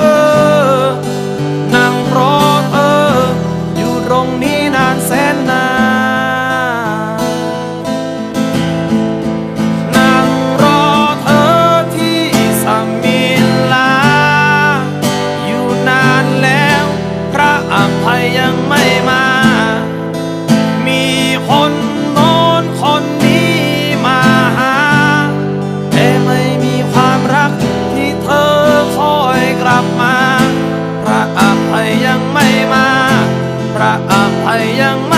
เออ นั่งรอเธออยู่ตรงนี้นานแสนนานนั่งรอเธอที่สมิลา อยู่นานแล้ว พระอภัยยังไม่มา มีคน ลับมา พระอภัยยังไม่มา พระอภัยยังไม่